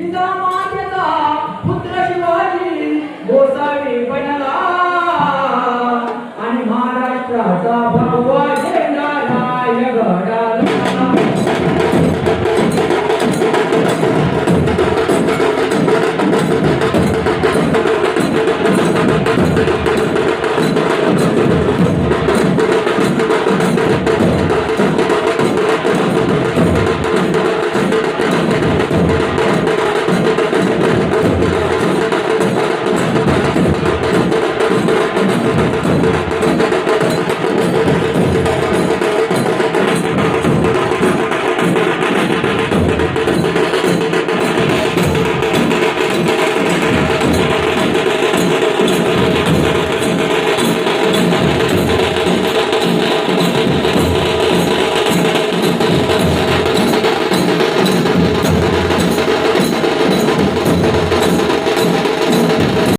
जिजामातेचा पुत्र शिवाजी गोसावी बनला. आणि महाराष्ट्राचा